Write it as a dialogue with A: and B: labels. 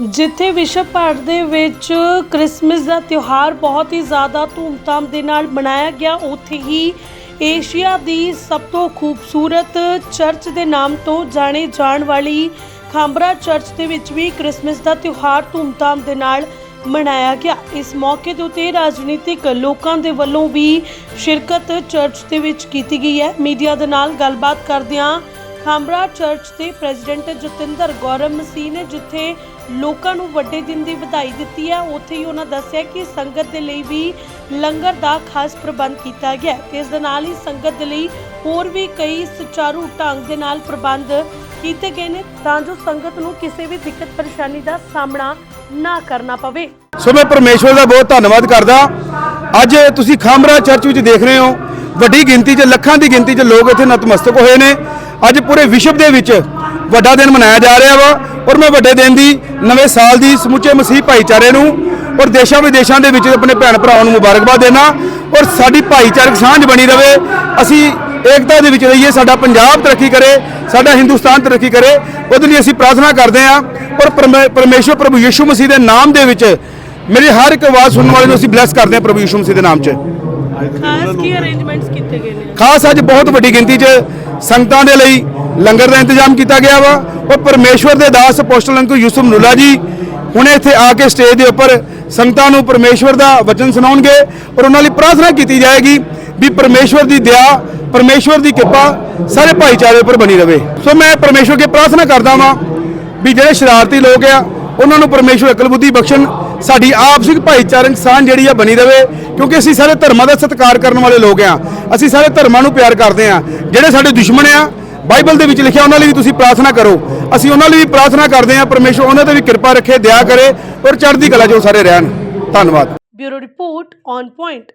A: ਜਿੱਥੇ ਵਿਸ਼ਵ ਭਰ ਦੇ ਵਿੱਚ ਕ੍ਰਿਸਮਸ ਦਾ ਤਿਉਹਾਰ ਬਹੁਤ ਹੀ ਜ਼ਿਆਦਾ ਧੂਮਧਾਮ ਦੇ ਨਾਲ ਮਨਾਇਆ ਗਿਆ, ਉੱਥੇ ਹੀ ਏਸ਼ੀਆ ਦੀ ਸਭ ਤੋਂ ਖੂਬਸੂਰਤ ਚਰਚ ਦੇ ਨਾਮ ਤੋਂ ਜਾਣੇ ਜਾਣ ਵਾਲੀ ਖਾਂਬਰਾ ਚਰਚ ਦੇ ਵਿੱਚ ਵੀ ਕ੍ਰਿਸਮਸ ਦਾ ਤਿਉਹਾਰ ਧੂਮਧਾਮ ਦੇ ਨਾਲ ਮਨਾਇਆ ਗਿਆ। ਇਸ ਮੌਕੇ ਦੇ ਉੱਤੇ ਰਾਜਨੀਤਿਕ ਲੋਕਾਂ ਦੇ ਵੱਲੋਂ ਵੀ ਸ਼ਿਰਕਤ ਚਰਚ ਦੇ ਵਿੱਚ ਕੀਤੀ ਗਈ ਹੈ। ਮੀਡੀਆ ਦੇ ਨਾਲ ਗੱਲਬਾਤ ਕਰਦਿਆਂ ਖਾਂਬਰਾ ਚਰਚ ਦੇ ਪ੍ਰੈਜ਼ੀਡੈਂਟ ਜਤਿੰਦਰ ਗੌਰਵ ਮਸੀਹ ਨੇ ਜਿੱਥੇ ਲੋਕਾਂ ਨੂੰ ਵੱਡੇ ਦਿਨ ਦੀ ਵਧਾਈ ਦਿੱਤੀ ਹੈ, ਉੱਥੇ ਹੀ ਉਹਨਾਂ ਦੱਸਿਆ ਕਿ ਸੰਗਤ ਦੇ ਲਈ ਵੀ ਲੰਗਰ ਦਾ ਖਾਸ ਪ੍ਰਬੰਧ ਕੀਤਾ ਗਿਆ ਹੈ। ਤੇ ਇਸ ਦੇ ਨਾਲ ਹੀ ਸੰਗਤ ਦੇ ਲਈ ਹੋਰ ਵੀ ਕਈ ਸੁਚਾਰੂ ਢੰਗ ਦੇ ਨਾਲ ਪ੍ਰਬੰਧ ਕੀਤੇ ਗਏ ਨੇ, ਤਾਂ ਜੋ ਸੰਗਤ ਨੂੰ ਕਿਸੇ ਵੀ ਦਿੱਕਤ ਪਰੇਸ਼ਾਨੀ ਦਾ ਸਾਹਮਣਾ ਨਾ ਕਰਨਾ ਪਵੇ।
B: ਸੋ ਮੈਂ ਪਰਮੇਸ਼ਵਰ ਦਾ ਬਹੁਤ ਧੰਨਵਾਦ ਕਰਦਾ। ਅੱਜ ਤੁਸੀਂ ਖਾਮਰਾ ਚਰਚ ਵਿੱਚ ਦੇਖ ਰਹੇ ਹੋ। ਵੱਡੀ ਗਿਣਤੀ 'ਚ, ਲੱਖਾਂ ਦੀ ਗਿਣਤੀ 'ਚ ਲੋਕ ਇੱਥੇ ਨਤਮਸਤਕ ਹੋਏ ਨੇ। ਅੱਜ ਪੂਰੇ ਵਿਸ਼ਵ ਦੇ ਵਿੱਚ ਵੱਡਾ ਦਿਨ ਮਨਾਇਆ ਜਾ ਰਿਹਾ ਵਾ ਔਰ ਮੈਂ ਵੱਡੇ ਦਿਨ ਦੀ, ਨਵੇਂ ਸਾਲ ਦੀ ਸਮੁੱਚੇ ਮਸੀਹ ਭਾਈਚਾਰੇ ਨੂੰ ਔਰ ਦੇਸ਼ਾਂ ਵਿਦੇਸ਼ਾਂ ਦੇ ਵਿੱਚ ਆਪਣੇ ਭੈਣ ਭਰਾਵਾਂ ਨੂੰ ਮੁਬਾਰਕਬਾਦ ਦੇਣਾ ਔਰ ਸਾਡੀ ਭਾਈਚਾਰਕ ਸਾਂਝ ਬਣੀ ਰਵੇ। ਅਸੀਂ ਏਕਤਾ ਦੇ ਵਿੱਚ ਰਹੀਏ, ਸਾਡਾ ਪੰਜਾਬ ਤਰੱਕੀ ਕਰੇ, ਸਾਡਾ ਹਿੰਦੁਸਤਾਨ ਤਰੱਕੀ ਕਰੇ, ਉਹਦੇ ਲਈ ਅਸੀਂ ਪ੍ਰਾਰਥਨਾ ਕਰਦੇ ਹਾਂ ਔਰ ਪਰਮੇ- ਪਰਮੇਸ਼ਵਰ ਪ੍ਰਭੂ ਯਿਸੂ ਮਸੀਹ ਦੇ ਨਾਮ ਦੇ ਵਿੱਚ ਮੇਰੀ ਹਰ ਇੱਕ ਆਵਾਜ਼ ਸੁਣਨ ਵਾਲੇ ਨੂੰ ਅਸੀਂ ਬਲੈਸ ਕਰਦੇ ਹਾਂ ਪ੍ਰਭੂ ਯਿਸੂ ਮਸੀਹ ਦੇ ਨਾਮ 'ਚ।
A: ਖਾਸ ਕੀ ਅਰੇਂਜਮੈਂਟਸ ਕੀਤੇ ਗਏ ਨੇ?
B: ਖਾਸ ਅੱਜ ਬਹੁਤ ਵੱਡੀ ਗਿਣਤੀ 'ਚ ਸੰਗਤਾਂ ਦੇ ਲਈ ਲੰਗਰ ਦਾ ਇੰਤਜ਼ਾਮ ਕੀਤਾ ਗਿਆ ਵਾ। ਔਰ ਪਰਮੇਸ਼ਵਰ ਦੇ ਦਾਸ ਅਪੋਸਟਲ ਅੰਕਲ ਯੂਸਫ ਨੂਲਾ ਜੀ, ਹੁਣੇ ਇੱਥੇ ਆ ਕੇ ਸਟੇਜ ਦੇ ਉੱਪਰ ਸੰਗਤਾਂ ਨੂੰ ਪਰਮੇਸ਼ਵਰ ਦਾ ਵਚਨ ਸੁਣਾਉਣਗੇ ਔਰ ਉਹਨਾਂ ਲਈ ਪ੍ਰਾਰਥਨਾ ਕੀਤੀ ਜਾਏਗੀ ਵੀ ਪਰਮੇਸ਼ਵਰ ਦੀ ਦਇਆ, ਪਰਮੇਸ਼ਵਰ ਦੀ ਕਿਰਪਾ ਸਾਰੇ ਭਾਈਚਾਰੇ ਉੱਪਰ ਬਣੀ ਰਵੇ। ਸੋ ਮੈਂ ਪਰਮੇਸ਼ਵਰ ਕੇ ਪ੍ਰਾਰਥਨਾ ਕਰਦਾ ਵਾਂ ਵੀ ਜਿਹੜੇ ਸ਼ਰਾਰਤੀ ਲੋਕ ਆ, ਉਹਨਾਂ ਨੂੰ ਪਰਮੇਸ਼ਵਰ ਅਕਲ ਬੁੱਧੀ ਬਖਸ਼ਣ, ਸਾਡੀ ਆਪਸਿਕ ਭਾਈਚਾਰਕ ਸਾਂਝ ਜਿਹੜੀ ਆ ਬਣੀ ਰਵੇ। ਕਿਉਂਕਿ ਅਸੀਂ ਸਾਰੇ ਧਰਮਾਂ ਦਾ ਸਤਿਕਾਰ ਕਰਨ ਵਾਲੇ ਲੋਕ ਆ ਅਸੀਂ ਸਾਰੇ ਧਰਮਾਂ ਨੂੰ ਪਿਆਰ ਕਰਦੇ ਆ ਜਿਹੜੇ ਸਾਡੇ ਦੁਸ਼ਮਣ ਆ, ਬਾਈਬਲ ਦੇ ਵਿੱਚ ਲਿਖਿਆ ਉਹਨਾਂ ਲਈ ਵੀ ਤੁਸੀਂ ਪ੍ਰਾਰਥਨਾ ਕਰੋ। ਅਸੀਂ ਉਹਨਾਂ ਲਈ ਵੀ ਪ੍ਰਾਰਥਨਾ ਕਰਦੇ ਆ ਪਰਮੇਸ਼ਵਰ ਉਹਨਾਂ ਤੇ ਵੀ ਕਿਰਪਾ ਰੱਖੇ, ਦਇਆ ਕਰੇ ਔਰ ਚੜ੍ਹਦੀ ਕਲਾ ਜੋ ਸਾਰੇ ਰਹਿਣ। ਧੰਨਵਾਦ।
A: Bureau report on point.